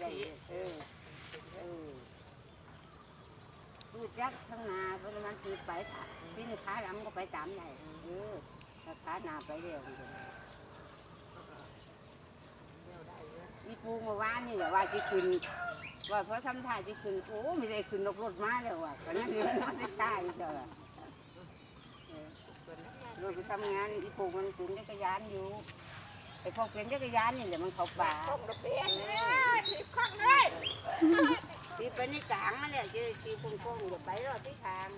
ได้เออเออพูดจักข้งนาเพราะมันคือไปที่นี่ขาหลังก็ไปตามได้เออถ้าขาหนาไปเร็วนี่ปูเมื่านี่แหละว่าจะขึ้นว่าเพราะทำท่าจะขึ้นโอ้ไม่ได้ขึ้นรถรถมาแล้วว่ะตอนนั้นเรียนมาได้ช้าอีกแล้วล่ะเรถไปทำงานอีปูมันขึ้นจักรยานอยู่ ไอ้พวกเป็นจักรยานนี่แหละมันเขาป่าตีไปในกลางนั่นแหละจะตีโค้งๆอย่าไปรอดที่ทาง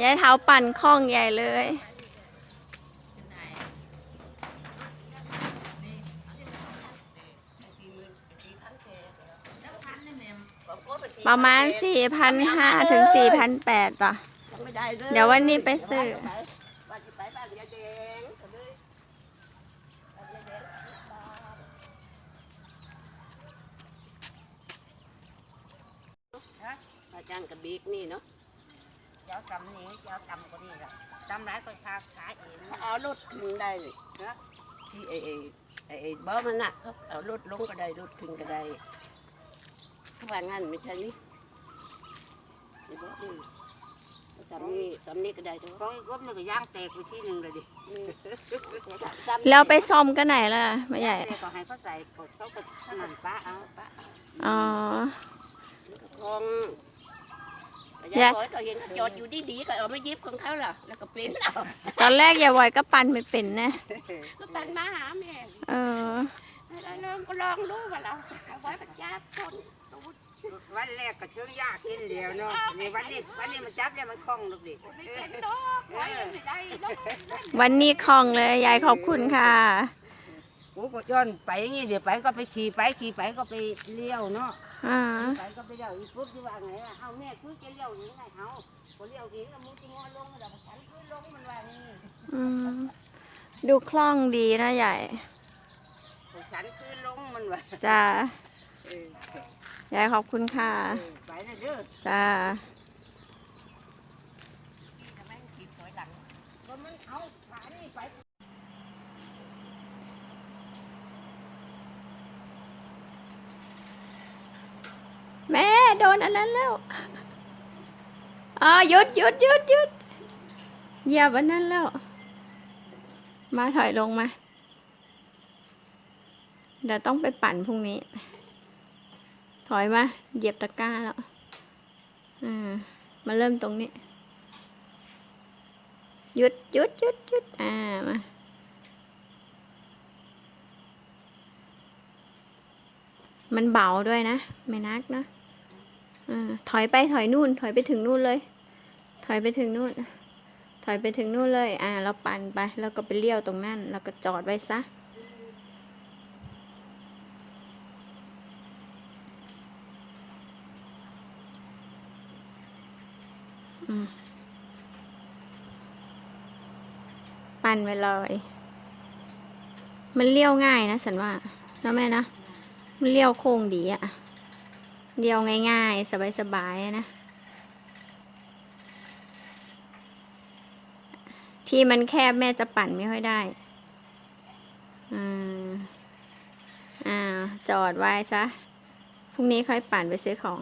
ยายเท้าปั่นคล่องใหญ่เลย ประมาณ 4,500 ถึง 4,800ต่อ เดี๋ยววันนี้ไปซื้อจ้างกับบิ๊กนี่เนาะ จ้าตำนี้เจ้าตำก็นี่แหละตำร้ายก็คาขายเองเอารถขึ้นได้เลยนะที่ไอ้ไอ้ไอ้ไอ้บ่มันหนักครับเอารถลงก็ได้รถขึ้นก็ได้เขาว่างั้นไม่ใช่นี่ไอ้บ่นี่สำนี่สำนี่ก็ได้ด้วยของรถมันก็ย่างแตกไปที่หนึ่งเลยดิแล้วไปซ่อมกันไหนล่ะไม่ใหญ่แล้วก็ให้เขาใส่กดเขาก็นั่นป้าเอาป้าเอา อ๋อทองแยยากยอยก็เห็นเขาจอดอยู่ดีๆก็เอามายิบของเขาล่ะแล้วก็ปริ้นเอาตอนแรกยายบอยก็ปั่นไม่เป็นนะ ก็ตันมาหาแม่เออ แล้วลองก็ลองดูว่าเราเอาไว้ประจับคนตูดวันแรกก็เชื่อยากนิดเดียวเนาะในวันนี้วันนี้มันจับแล้วมันคล่องลูกดิไม่เป็นดอกไว้ไม่ได้ดอก วันนี้คล่องเลยยายขอบคุณค่ะโอ้ก็ ย้อนไปอย่างงี้เดี๋ยวไปก็ไปขี่ไปขี่ไปก็ไปเลี้ยวเนาะอ่าไปก็ไปเลี้ยวอีกปุ๊บที่ว่าไงล่ะเอาแม่คือจะเลี้ยวยังไงเอาพอเลี้ยวทีแล้วมึงจะงอลงแล้วฉันคือลงมันว่านี่อืมดูคล่องดีนะใหญ่ฉันคือลงมันว่าจ้าเออยายขอบคุณค่ะเออไปนะเด้อจ้า ทำไมขี่ถอยหลัง ก็มันเอาขานี่ไป แม่ โดนอันนั้นแล้วอ๋อหยุดหยุดหยุดหยุดเหยียบอันนั้นแล้ว มาถอยลงมา เดี๋ยวต้องไปปั่นพรุ่งนี้ ถอยมา เหยียบตะกร้าแล้ว อ่า มาเริ่มตรงนี้ หยุดหยุดหยุดหยุดอ่า มามันเบาด้วยนะ ไม่นักนะ อถอยไปถอยนู่น ถอยไปถึงนู่นเลย ถอยไปถึงนู่น ถอยไปถึงนู่นเลย อ่า เราปั่นไป แล้วก็ไปเลี้ยวตรงนั้น แล้วก็จอดไว้ซะปั่นไปเลย มันเลี้ยวง่ายนะ สันว่าแล้วแม่นะ มันเลี้ยวโค้งดีอะ เดียวง่ายๆ สบายๆนะ ที่มันแคบแม่จะปั่นไม่ค่อยได้ อ่าอ่าจอดไว้ซะ พรุ่งนี้ค่อยปั่นไปซื้อของ